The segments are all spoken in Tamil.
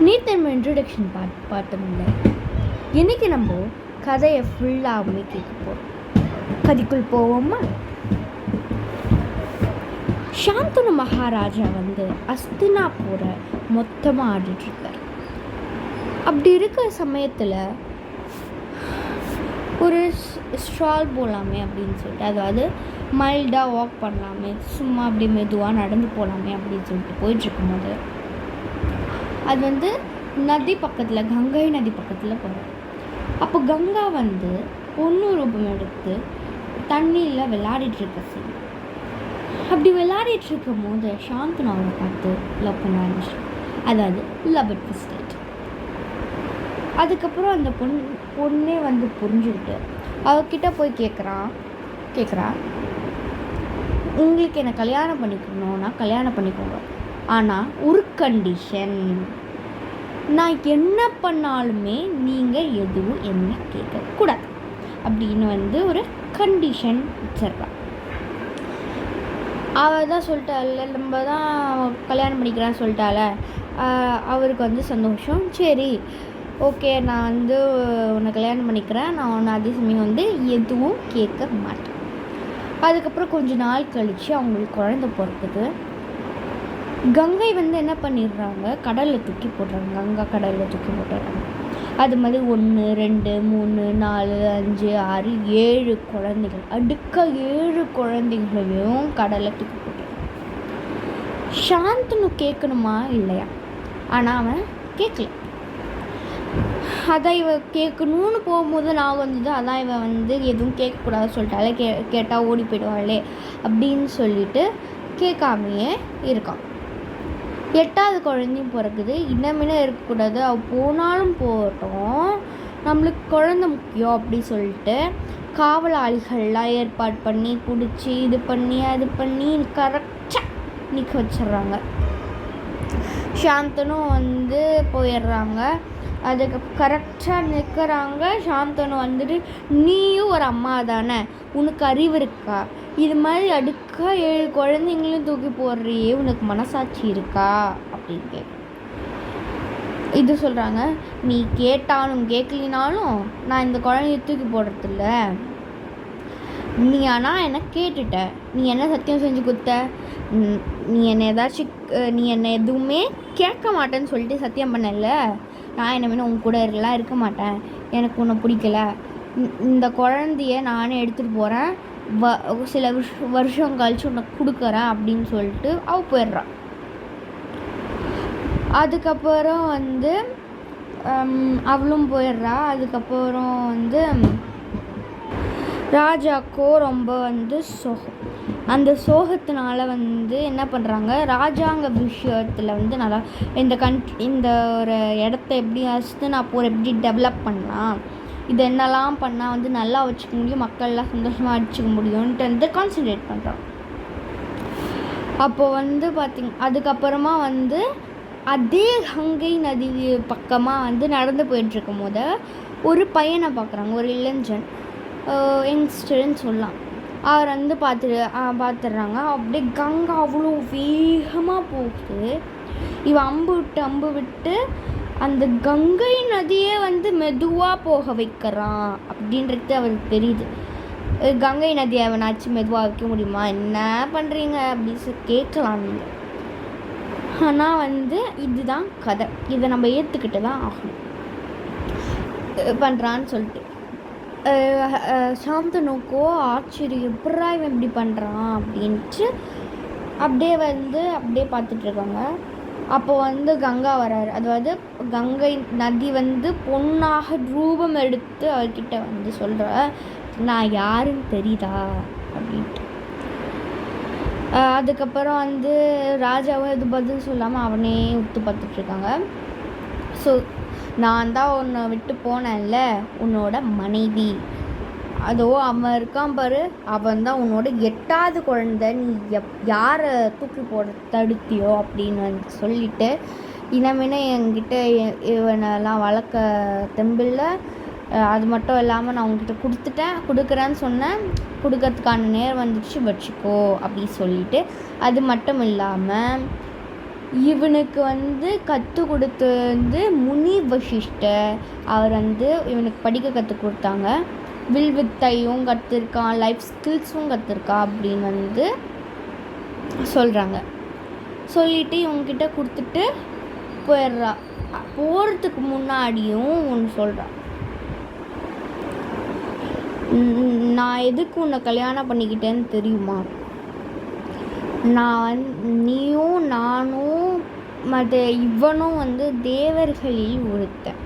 நீட் நம்ம இன்ட்ரடக்ஷன் பாட் பார்த்தோம்ல இன்றைக்கி நம்ம கதையை ஃபுல்லாகவே கேட்க போகிறோம் கதைக்குள் போவோமா? சாந்தனு மகாராஜா வந்து அஸ்தினாபூரை மொத்தமாக ஆடிட்டுருக்கார். அப்படி இருக்கிற சமயத்தில் ஒரு ஸ்ட்ரால் போகலாமே அப்படின்னு சொல்லிட்டு அதாவது மைல்டாக வாக் பண்ணலாமே சும்மா அப்படி மெதுவாக நடந்து போகலாமே அப்படின்னு சொல்லிட்டு போயிட்டுருக்கும்போது அது வந்து நதி பக்கத்தில் கங்கை நதி பக்கத்தில் போகிறோம் அப்போ கங்கா வந்து பொண்ணு ரூபம் எடுத்து தண்ணியில் விளையாடிட்டுருக்க சீன் அப்படி விளையாடிட்டு இருக்கும் போது சாந்தனு அவரை பார்த்து லவ் பண்ண ஆரம்பிச்சு அதாவது லவ் இட் ஃபஸ்ட் அதுக்கப்புறம் அந்த பொண்ணு பொண்ணே வந்து புரிஞ்சுக்கிட்டு அவகிட்ட போய் கேட்குறான் கேட்குறா உங்களுக்கு என்னை கல்யாணம் பண்ணிக்கணும்னா கல்யாணம் பண்ணிக்கோங்க. ஆனால் ஒரு கண்டிஷன் நான் என்ன பண்ணாலுமே நீங்கள் எதுவும் என்ன கேட்கக்கூடாது. அப்படின்னு வந்து ஒரு கண்டிஷன் வச்சிருக்கா. அவள் தான் சொல்லிட்டால நம்ம தான் கல்யாணம் பண்ணிக்கிறான்னு சொல்லிட்டால. அவருக்கு வந்து சந்தோஷம். சரி ஓகே நான் வந்து உன்னை கல்யாணம் பண்ணிக்கிறேன். நான் உன்னை அதே சமயம் வந்து எதுவும் கேட்க மாட்டேன். அதுக்கப்புறம் கொஞ்ச நாள் கழித்து அவங்களுக்கு குழந்த பிறக்குது. கங்கை வந்து என்ன பண்ணிடுறாங்க? கடலில் தூக்கி போடுறாங்க. கங்கா கடலில் தூக்கி போட்டுறாங்க. அது மாதிரி ஒன்று ரெண்டு மூணு நாலு அஞ்சு ஆறு ஏழு குழந்தைகள். அடுக்க ஏழு குழந்தைகளையும் கடலில் தூக்கி போட்டுறாங்க. சாந்தனு கேட்கணுமா? இல்லையா? ஆனால் அவன் கேட்கல. அதான் இவன் கேட்கணும்னு போகும்போது நான் வந்தது அதான் இவன் வந்து எதுவும் கேட்கக்கூடாது சொல்லிட்டாலே கே கேட்டால் ஓடி போயிடுவாளே அப்படின்னு சொல்லிட்டு கேட்காமையே இருக்கான். எட்டாவது குழந்தையும் பிறக்குது. இன்னமினே இருக்கக்கூடாது. அவ போனாலும் போகட்டும். நம்மளுக்கு குழந்தை முக்கியம் அப்படி சொல்லிட்டு காவலாளிகள்லாம் ஏற்பாடு பண்ணி பிடிச்சி இது பண்ணி அது பண்ணி கரெக்டாக நிற்க வச்சிடுறாங்க. சாந்தனும் வந்து போயிடுறாங்க. அதுக்கு கரெக்டாக நிற்கிறாங்க சாந்தனு வந்துட்டு நீயும் ஒரு அம்மா தானே உனக்கு அறிவு இருக்கா? இது மாதிரி அடுக்க ஏழு குழந்தைங்களும் தூக்கி போடுறியே உனக்கு மனசாட்சி இருக்கா? அப்படின்னு கேட்க இது சொல்கிறாங்க நீ கேட்டாலும் கேட்கலினாலும் நான் இந்த குழந்தைய தூக்கி போடுறதில்ல. நீ ஆனால் என்ன கேட்டுட்ட. நீ என்ன சத்தியம் செஞ்சு கொடுத்த? நீ என்னை ஏதாச்சும் நீ என்னை எதுவுமே கேட்க மாட்டேன்னு சொல்லிட்டு சத்தியம் பண்ணல. நான் என்ன வேணும் உன் கூட எல்லாம் இருக்க மாட்டேன். எனக்கு உன்னை பிடிக்கல. இந்த குழந்தைய நானே எடுத்துகிட்டு போகிறேன் வ சில விஷ வருஷம் கழிச்சு உனக்கு கொடுக்குறேன் அப்படின்னு சொல்லிட்டு அவ போயிடுறான் அதுக்கப்புறம் வந்து அவளும் போயிடுறா. அதுக்கப்புறம் வந்து ராஜாக்கோ ரொம்ப வந்து சோகம். அந்த சோகத்தினால வந்து என்ன பண்ணுறாங்க ராஜாங்க விஷயத்தில் வந்து நல்லா இந்த கண்ட் இந்த ஒரு இடத்த எப்படி அஸ்தினாப்பூர் எப்படி டெவலப் பண்ணலாம் இது என்னெல்லாம் பண்ணால் வந்து நல்லா வச்சுக்க முடியும் மக்கள்லாம் சந்தோஷமாக வச்சுக்க முடியும்ன்ட்டு வந்து கான்சென்ட்ரேட் பண்ணுறான் அப்போ வந்து பார்த்திங்க அதுக்கப்புறமா வந்து அதே கங்கை நதி பக்கமாக வந்து நடந்து போயிட்டுருக்கும் போது ஒரு பையனை பார்க்குறாங்க ஒரு இளைஞன் யங்ஸ்டர்னு சொல்லலாம். அவர் வந்து பார்த்துட்டு பார்த்துடுறாங்க அப்படியே கங்கை அவ்வளோ வேகமாக போகுது. இவன் அம்பு விட்டு அம்பு விட்டு அந்த கங்கை நதியே வந்து மெதுவாக போக வைக்கிறான் அப்படின்றது அவருக்கு தெரியுது. கங்கை நதி அவனாச்சும் மெதுவாக வைக்க முடியுமா? என்ன பண்ணுறீங்க அப்படின்னு கேட்கலாம் நீங்கள் ஆனால் வந்து இதுதான் கதை. இதை நம்ம ஏற்றுக்கிட்டு தான் ஆகணும் பண்ணுறான்னு சொல்லிட்டு. அஹ் நோக்கோ சாந்தனுக்கோ ஆச்சரியம் எப்படா இவன் இப்படி பண்ணுறான் அப்படின்ட்டு அப்படியே வந்து அப்படியே பார்த்துட்ருக்காங்க அப்போது அப்போ வந்து கங்கா வராரு. அதாவது கங்கை நதி வந்து பொண்ணாக ரூபம் எடுத்து அவர்கிட்ட வந்து சொல்கிற நான் யாருன்னு தெரியுதா? அப்படின்ட்டு. அதுக்கப்புறம் வந்து ராஜாவும் எது பதில் சொல்லாமல் அவனே உத்து பார்த்துட்ருக்காங்க ஸோ நான் தான் உன்னை விட்டு போனேன்ல உன்னோட மனைவி. அதோ அவன் இருக்கான் பாரு. அவன் தான் உன்னோட எட்டாவது குழந்தை. நீ எப் யாரை தூக்கி போட தடுத்தியோ அப்படின்னு சொல்லிட்டு இனமின என்கிட்ட இவனெல்லாம் வளர்க்க தெம்பில்ல. அது மட்டும் இல்லாமல் நான் உங்ககிட்ட கொடுத்துட்டேன். கொடுக்குறேன்னு சொன்னேன். கொடுக்கறதுக்கான நேரம் வந்துடுச்சு. வச்சுக்கோ அப்படி சொல்லிட்டு. அது மட்டும் இல்லாமல் இவனுக்கு வந்து கற்றுக் கொடுத்து வந்து முனி வசிஷ்டர் அவர் வந்து இவனுக்கு படிக்க கற்றுக் கொடுத்தாங்க. வில் வித்தையும் கற்றுருக்கான் லைஃப் ஸ்கில்ஸும் கற்றுருக்கான் அப்படின்னு வந்து சொல்கிறாங்க சொல்லிவிட்டு இவங்கக்கிட்ட கொடுத்துட்டு போயிடுறா. போகிறதுக்கு முன்னாடியும் ஒன்று சொல்கிறா நான் எதுக்கு உன்னை கல்யாணம் பண்ணிக்கிட்டேன்னு தெரியுமா? நான் வந்து நீயும் நானும் மற்ற இவனும் வந்து தேவர்களில் ஒருத்தன்.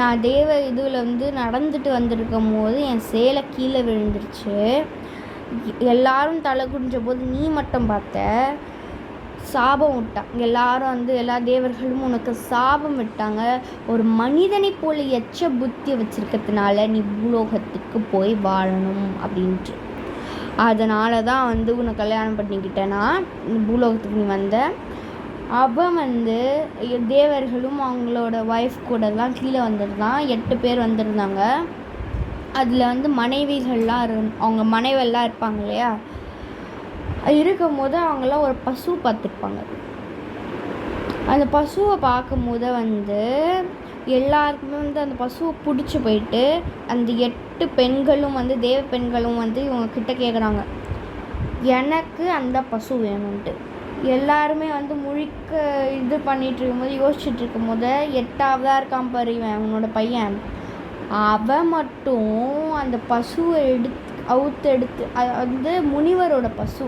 நான் தேவ இதுவில் வந்து நடந்துட்டு வந்திருக்கும் போது என் சேலை கீழே விழுந்துருச்சு. எல்லாரும் தலை குடிஞ்ச போது நீ மட்டும் பார்த்த. சாபம் விட்டான். எல்லாரும் வந்து எல்லா தேவர்களும் உனக்கு சாபம் விட்டாங்க. ஒரு மனிதனை போல எச்ச புத்தி வச்சிருக்கிறதுனால நீ பூலோகத்துக்கு போய் வாழணும் அப்படின்ட்டு. அதனால தான் வந்து உன்னை கல்யாணம் பண்ணிக்கிட்டேன்னா பூலோகத்துக்கு நீ வந்த. அவன் வந்து தேவர்களும் அவங்களோட ஒய்ஃப் கூடலாம் கீழே வந்திருந்தான். எட்டு பேர் வந்திருந்தாங்க. அதில் வந்து மனைவிகள்லாம் இரு அவங்க மனைவெல்லாம் இருப்பாங்க இல்லையா? இருக்கும் போது அவங்களாம் ஒரு பசு பார்த்துருப்பாங்க. அந்த பசுவை பார்க்கும்போது வந்து எல்லாருக்குமே வந்து அந்த பசுவை பிடிச்சி போயிட்டு அந்த எட்டு பெண்களும் வந்து தேவ பெண்களும் வந்து இவங்க கிட்ட கேட்குறாங்க எனக்கு அந்த பசு வேணும்ன்ட்டு. எல்லாருமே வந்து முழிக்க இது பண்ணிகிட்டு இருக்கும்போது யோசிச்சுட்டு இருக்கும்போது எட்டாவதாக இருக்கான் பாரு இவன் அவனோட பையன். அவன் மட்டும் அந்த பசுவை எடுத்து அவுத்து எடுத்து அது வந்து முனிவரோட பசு.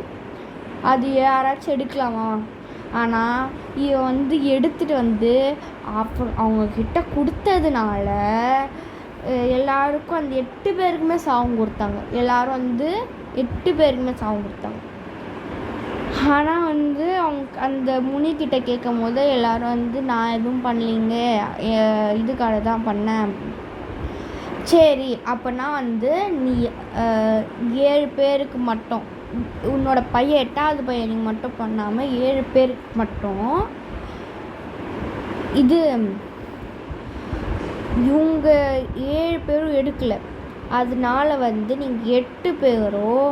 அது யாராச்சும் எடுக்கலாமா? ஆனால் இவன் வந்து எடுத்துகிட்டு வந்து அப்புறம் அவங்கக்கிட்ட கொடுத்ததுனால எல்லாருக்கும் அந்த எட்டு பேருக்குமே சாபம் கொடுத்தாங்க. எல்லோரும் வந்து எட்டு பேருக்குமே சாபம் கொடுத்தாங்க. ஆனால் வந்து அவங்க அந்த முனிக்கிட்ட கேட்கும் போது எல்லோரும் வந்து நான் எதுவும் பண்ணலிங்க. இதுக்காக தான் பண்ணேன். சரி அப்போனா வந்து நீ ஏழு பேருக்கு மட்டும் உன்னோட பையன் எட்டாவது பையனுக்கு மட்டும் பண்ணாமல் ஏழு பேருக்கு மட்டும் இது இவங்க ஏழு பேரும் எடுக்கலை. அதனால வந்து நீங்கள் எட்டு பேரும்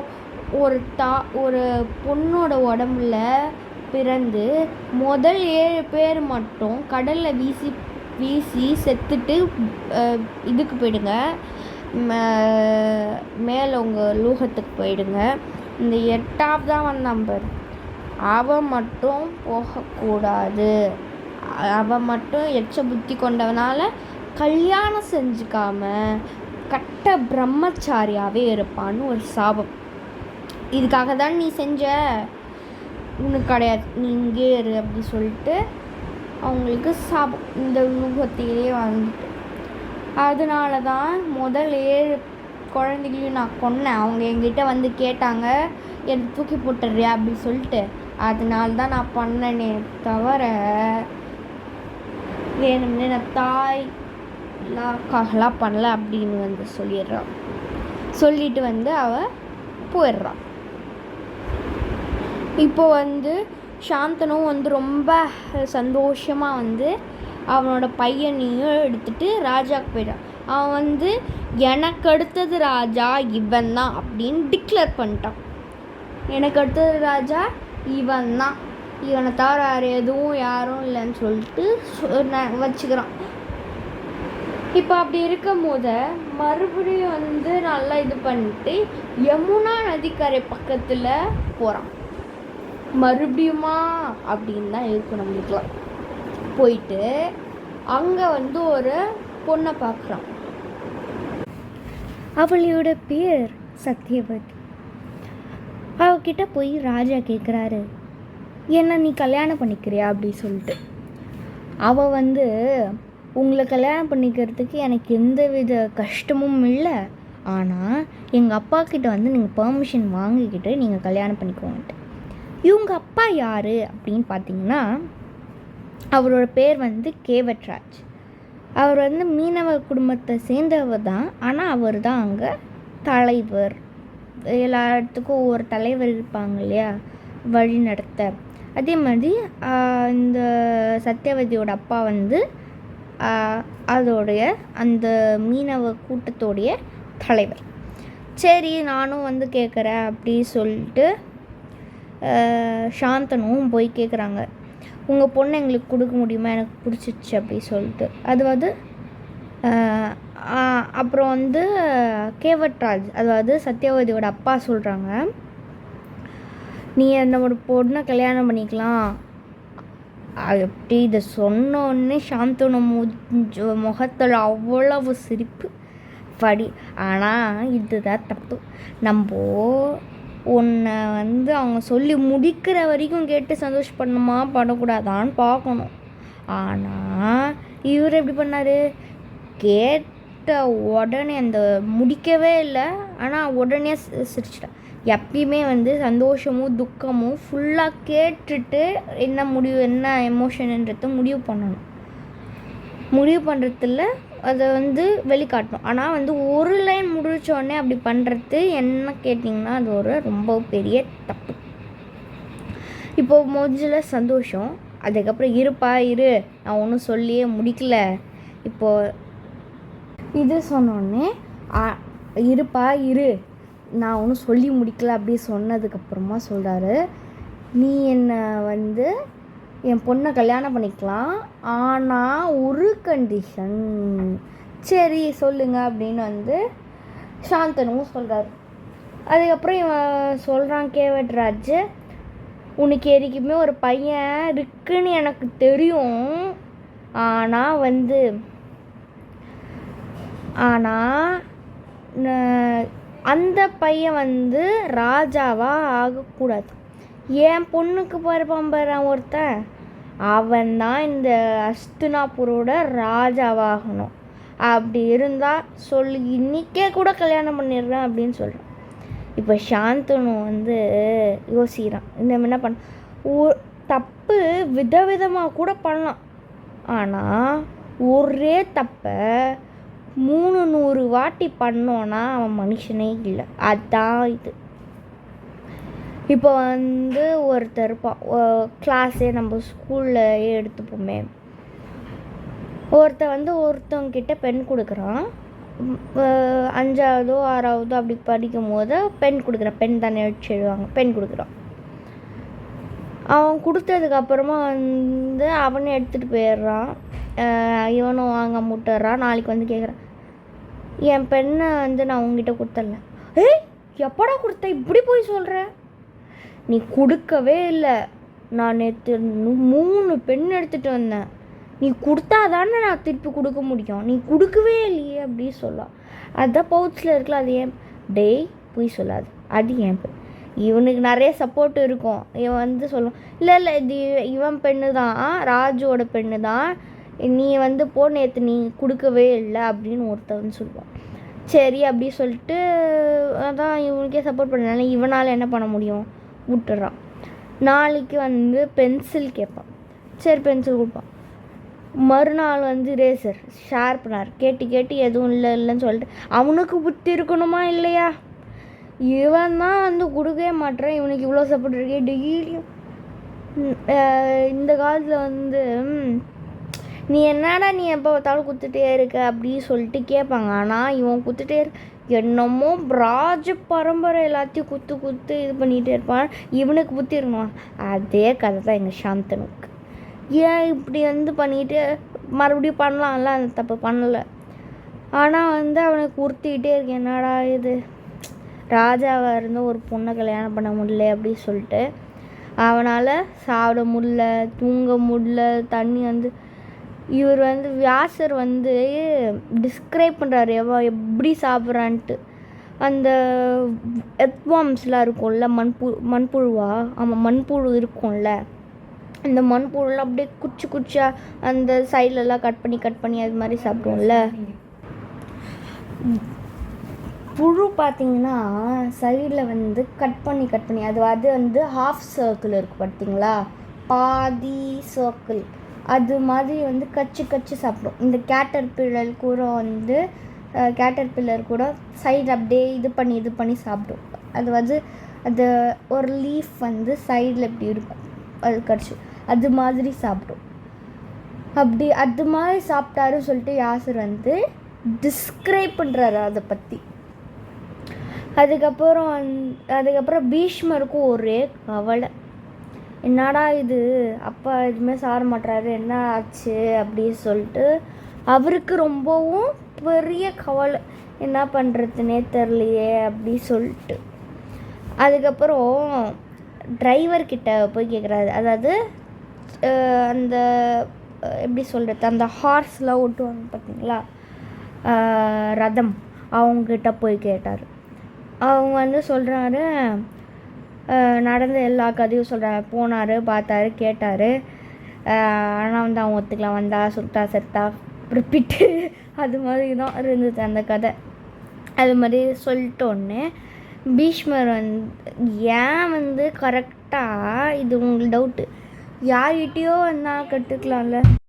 ஒரு தா ஒரு பொண்ணோட உடம்புல பிறந்து முதல் ஏழு பேர் மட்டும் கடலில் வீசி வீசி செத்துட்டு இதுக்கு போயிடுங்க. மேலே உங்கள் லூகத்துக்கு போயிடுங்க. இந்த எட்டாவதாக வந்தான் நம்பர் அவன் மட்டும் போகக்கூடாது. அவன் மட்டும் எச்ச புத்தி கொண்டவனால் கல்யாணம் செஞ்சுக்காம கட்ட பிரம்மச்சாரியாகவே இருப்பான்னு ஒரு சாபம். இதுக்காக தான் நீ செஞ்ச? உனக்கு கிடையாது. நீ இங்கே இரு அப்படி சொல்லிட்டு அவங்களுக்கு சாப் இந்த நுகத்திலே வந்துட்டு அதனால தான் முதல் ஏழு குழந்தைகளையும் நான் கொன்னேன். அவங்க எங்கிட்ட வந்து கேட்டாங்க என் தூக்கி போட்டுறியா அப்படி சொல்லிட்டு. அதனால தான் நான் பண்ணனே தவிர வேணும்னே நான் தாய் லாக்காகலாம் பண்ணல அப்படின்னு வந்து சொல்லிடுறான். சொல்லிட்டு வந்து அவள் போயிடுறான். இப்போ வந்து சாந்தனும் வந்து ரொம்ப சந்தோஷமாக வந்து அவனோட பையனையும் எடுத்துகிட்டு ராஜாவுக்கு போயிட்டான் அவன் வந்து எனக்கு அடுத்தது ராஜா இவன் தான் அப்படின்னு டிக்ளேர் பண்ணிட்டான். எனக்கு அடுத்தது ராஜா இவன் தான் இவனை தவிர வேறு எதுவும் யாரும் இல்லைன்னு சொல்லிட்டு வச்சுக்கிறான். இப்போ அப்படி இருக்கும் போது மறுபடியும் வந்து நல்லா இது பண்ணிட்டு யமுனா நதிக்கரை பக்கத்தில் போகிறான் மறுபடியுமா அப்படின்னு தான் இருக்கும் நம்மளுக்குலாம் போயிட்டு அங்கே வந்து ஒரு பொண்ணை பார்க்குறான் அவளோட பேர் சத்யவதி. அவகிட்ட போய் ராஜா கேட்குறாரு என்ன நீ கல்யாணம் பண்ணிக்கிறியா? அப்படி சொல்லிட்டு. அவள் வந்து உங்களை கல்யாணம் பண்ணிக்கிறதுக்கு எனக்கு எந்த வித கஷ்டமும் இல்லை. ஆனால் எங்கள் அப்பா கிட்ட வந்து நீங்கள் பர்மிஷன் வாங்கிக்கிட்டு நீங்கள் கல்யாணம் பண்ணிக்கோங்கட்டு இவங்க அப்பா யார் அப்படின்னு பார்த்தீங்கன்னா அவரோட பேர் வந்து கேவட்ராஜ் அவர் வந்து மீனவ குடும்பத்தை சேர்ந்தவர் தான். ஆனால் அவர் தான் அங்கே தலைவர். எல்லா இடத்துக்கும் ஒவ்வொரு தலைவர் இருப்பாங்க இல்லையா? வழி நடத்த. அதே மாதிரி இந்த சத்யவதியோட அப்பா வந்து அதோடைய அந்த மீனவ கூட்டத்தோடைய தலைவர். சரி நானும் வந்து கேட்குறேன் அப்படி சொல்லிட்டு சாந்தனும் போய் கேட்குறாங்க உங்கள் பொண்ணை எங்களுக்கு கொடுக்க முடியுமா? எனக்கு பிடிச்சிச்சு அப்படி சொல்லிட்டு. அது வந்து அப்புறம் வந்து கேவட்ராஜ் அதாவது சத்யவதியோட அப்பா சொல்கிறாங்க நீ என்னோட பொண்ணை கல்யாணம் பண்ணிக்கலாம். அப்படி இதை சொன்னோடனே சாந்தனு மூஞ்ச முகத்தில் அவ்வளவு சிரிப்பு. படி ஆனால் இதுதான் தப்பு. நம்ம உன்னை வந்து அவங்க சொல்லி முடிக்கிற வரைக்கும் கேட்டு சந்தோஷப்படணுமா? படக்கூடாதான்னு பார்க்கணும். ஆனால் இவர் எப்படி பண்ணார்? கேட்ட உடனே அந்த முடிக்கவே இல்லை. ஆனால் உடனே சி- சிரிச்சிட்டார் எப்பயுமே வந்து சந்தோஷமும் துக்கமும் ஃபுல்லாக கேட்டுட்டு என்ன முடிவு என்ன எமோஷனுன்றத முடிவு பண்ணணும். முடிவு பண்ணுறதுல அதை வந்து வெளிக்காட்டணும். ஆனால் வந்து ஒரு லைன் முடிச்ச உடனே அப்படி பண்ணுறது என்ன கேட்டிங்கன்னா அது ஒரு ரொம்ப பெரிய தப்பு. இப்போ முதல்ல சந்தோஷம் அதுக்கப்புறம் இருப்பா இரு நான் ஒன்றும் சொல்லியே முடிக்கல. இப்போ இது சொன்னோடனே இருப்பா இரு நான் ஒன்றும் சொல்லி முடிக்கல அப்படி சொன்னதுக்கப்புறமா சொல்கிறாரு நீ என்னை வந்து என் பொண்ணை கல்யாணம் பண்ணிக்கலாம் ஆனால் ஒரு கண்டிஷன் சரி சொல்லுங்கள் அப்படின்னு வந்து சாந்தனும் சொல்கிறாரு அதுக்கப்புறம் இவன் சொல்கிறான் கேவட்ராஜ் உனக்கு எதுக்குமே ஒரு பையன் இருக்குன்னு எனக்கு தெரியும். ஆனால் வந்து ஆனால் அந்த பையன் வந்து ராஜாவாக ஆகக்கூடாது. என் பொண்ணுக்கு பிறப்பான் ஒருத்தன் அவன் தான் இந்த அஸ்தினாபுரோட ராஜாவாகணும். அப்படி இருந்தால் சொல்லி இன்றைக்கே கூட கல்யாணம் பண்ணிடுறேன் அப்படின்னு சொல்கிறான் இப்போ சாந்தனு வந்து யோசிக்கிறான். இந்த என்ன பண்ண தப்பு விதவிதமாக கூட பண்ணலாம். ஆனால் ஒரே தப்பை மூணு நூறு வாட்டி பண்ணோன்னா அவன் மனுஷனே இல்லை. அதான் இது. இப்போ வந்து ஒருத்தர் இருப்பான். கிளாஸே நம்ம ஸ்கூலில் எடுத்துப்போமே. ஒருத்தன் வந்து ஒருத்தவங்க பெண் கொடுக்குறான். அஞ்சாவதோ ஆறாவதோ அப்படி படிக்கும் போது பென் கொடுக்குறான் பென் தானே வச்சு எழுவாங்க பென் கொடுக்குறான். அவன் கொடுத்ததுக்கு அப்புறமா வந்து அவனே எடுத்துகிட்டு போயிடுறான். இவனும் வாங்க முட்டுறான் நாளைக்கு வந்து கேட்குறான் என் பெண்ணை வந்து நான் உங்ககிட்ட கொடுத்தல ஏய் எப்படா கொடுத்த? இப்படி போய் சொல்கிற நீ கொடுக்கவே இல்லை. நான் நேற்று மூணு பெண் எடுத்துகிட்டு வந்தேன். நீ கொடுத்தா தானே நான் திருப்பி கொடுக்க முடியும். நீ கொடுக்கவே இல்லையே அப்படின்னு சொல்லலாம் அதுதான் பவுச்சில் இருக்கல அது ஏன்? டேய் போய் சொல்லாது. அது ஏன் பெண் இவனுக்கு நிறைய சப்போர்ட் இருக்கும். இவன் வந்து சொல்லுவான் இல்லை இல்லை இது இவன் பெண்ணு தான் ராஜுவோட பெண்ணு தான் நீ வந்து போ நேற்று நீ கொடுக்கவே இல்லை அப்படின்னு ஒருத்தன் சொல்லுவான். சரி அப்படி சொல்லிட்டு அதான் இவனுக்கே சப்போர்ட் பண்ணனால இவனால் என்ன பண்ண முடியும்? விட்டுறான். நாளைக்கு வந்து பென்சில் கேட்பான். சரி பென்சில் கொடுப்பான். மறுநாள் வந்து ரேசர் ஷார்ப்னர் கேட்டு கேட்டு எதுவும் இல்லை இல்லைன்னு சொல்லிட்டு அவனுக்கு புத்தி இருக்கணுமா இல்லையா? இவன் தான் வந்து கொடுக்கவே மாட்டேறான் இவனுக்கு இவ்வளோ சப்போர்ட் இருக்கே டெய்லியும் இந்த காலத்தில் வந்து நீ என்னடா நீ எப்போ பார்த்தாலும் குத்துட்டே இருக்க அப்படின்னு சொல்லிட்டு கேட்பாங்க. ஆனால் இவன் குத்துட்டே இருக்க என்னமோ ராஜ பரம்பரை எல்லாத்தையும் குத்து குத்து இது பண்ணிகிட்டே இருப்பான். இவனுக்கு புத்தி இருக்கணும்? அதே கதை தான் எங்கள் சாந்தனுக்கு. ஏன் இப்படி வந்து பண்ணிட்டு மறுபடியும் பண்ணலாம்ல? அந்த தப்பு பண்ணலை. ஆனால் வந்து அவனுக்கு உறுத்திக்கிட்டே இருக்கு என்னடா இது? ராஜாவாக இருந்து ஒரு பொண்ணை கல்யாணம் பண்ண முடியல அப்படின்னு சொல்லிட்டு அவனால் சாப்பிட முடியல தூங்க முடியல தண்ணி வந்து இவர் வந்து வியாசர் வந்து டிஸ்கிரைப் பண்ணுறாரு எவ எப்படி சாப்பிட்றான்ட்டு. அந்த எத்வாம்ஸ்லாம் இருக்கும்ல மண்பு மண்புழுவா? ஆமாம் மண்புழு இருக்கும்ல. இந்த மண்புழுலாம் அப்படியே குச்சி குச்சியாக அந்த சைட்லலாம் கட் பண்ணி கட் பண்ணி அது மாதிரி சாப்பிடுவோம்ல. புழு பார்த்தீங்கன்னா சைடில் வந்து கட் பண்ணி கட் பண்ணி அது அது வந்து ஹாஃப் சர்க்கிள் இருக்குது பார்த்தீங்களா? பாதி சர்க்கிள் அது மாதிரி வந்து கச்சு கச்சு சாப்பிடும். இந்த கேட்டர் பிள்ளல் கூட வந்து கேட்டர் பில்லர் கூட சைடு அப்படியே இது பண்ணி இது பண்ணி சாப்பிடும். அது வந்து அது ஒரு லீஃப் வந்து சைடில் இப்படி இருக்கும். அது கடிச்சு. அது மாதிரி சாப்பிடும். அப்படி அது மாதிரி சாப்பிட்டாரு சொல்லிட்டு யாசர் வந்து டிஸ்கிரைப் பண்ணுறாரு அதை பற்றி அதுக்கப்புறம் அதுக்கப்புறம் பீஷ்மருக்கும் ஒரே கவலை. என்னடா இது? அப்பா எதுவுமே சார மாட்றாரு. என்ன ஆச்சு அப்படின்னு சொல்லிட்டு அவருக்கு ரொம்பவும் பெரிய கவலை. என்ன பண்ணுறதுனே தெரிலையே அப்படி சொல்லிட்டு. அதுக்கப்புறம் டிரைவர்கிட்ட போய் கேட்குறாரு அதாவது அந்த எப்படி சொல்கிறது அந்த ஹார்ஸ்லாம் ஓட்டுவாங்க பார்த்தீங்களா? ரதம். அவங்கக்கிட்ட போய் கேட்டார். அவங்க வந்து சொல்கிறாரு நடந்த எல்லா கதையும் சொல்கிறார் போனார் பார்த்தாரு கேட்டார். ஆனால் வந்து அவன் ஒத்துக்கலாம். வந்தா சுட்டா செத்தா ரிப்பீட்டு அது மாதிரி தான் இருந்தது அந்த கதை. அது மாதிரி சொல்லிட்டோன்னே பீஷ்மர் வந்து ஏன் வந்து கரெக்டாக இது உங்களுக்கு டவுட்டு யார்கிட்டயோ வந்தால் கற்றுக்கலாம்ல